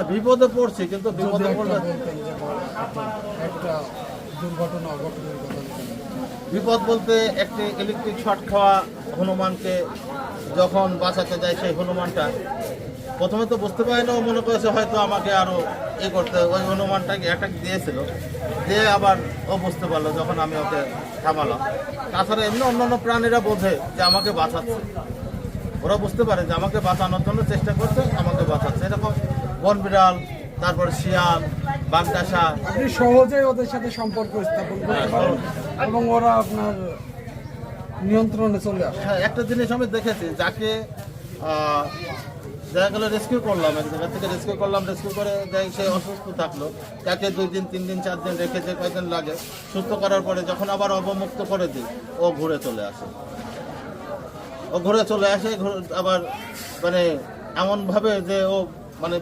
হ্যাঁ, বিপদে পড়ছি কিন্তু বিপদে পড়লে একটা দুর্ঘটনা অঘটনের কথা বিপদ বলতে একটি ইলেকট্রিক শর্ট খাওয়া হনুমানকে যখন বাঁচাতে যায় সেই হনুমানটা। প্রথমে তো বুঝতে পারি না ও মনে করেছে হয়তো আমাকে আরও ই করতে ওই হনুমানটাকে অ্যাটাক দিয়েছিল। দিয়ে আবার ও বুঝতে পারল যখন আমি ওকে থামালাম। তাছাড়া এমনি অন্যান্য প্রাণীরা বোঝে যে আমাকে বাঁচাচ্ছে। ওরা বুঝতে পারে যে আমাকে বাঁচানোর জন্য চেষ্টা করছে আমাকে বাঁচাচ্ছে। এরকম বন বিড়াল তারপর শিয়াল বাগদাসা আপনি সহজেই ওদের সাথে সম্পর্ক স্থাপন করতে পারেন এবং ওরা আপনার নিয়ন্ত্রণে চলে আসে। হ্যাঁ একটা জিনিস আমি দেখেছি যাকে দেখা গেলো রেস্কিউ করলাম এক জায়গা থেকে রেস্কিউ করলাম রেস্কিউ করে যাই সে অসুস্থ থাকল। তাকে দুই দিন তিন দিন চার দিন রেখে যে কয়দিন লাগে সুস্থ করার পরে যখন আবার অবমুক্ত করে দিই ও ঘুরে চলে আসে। ও ঘুরে চলে আসে আবার মানে এমনভাবে যে ও মানে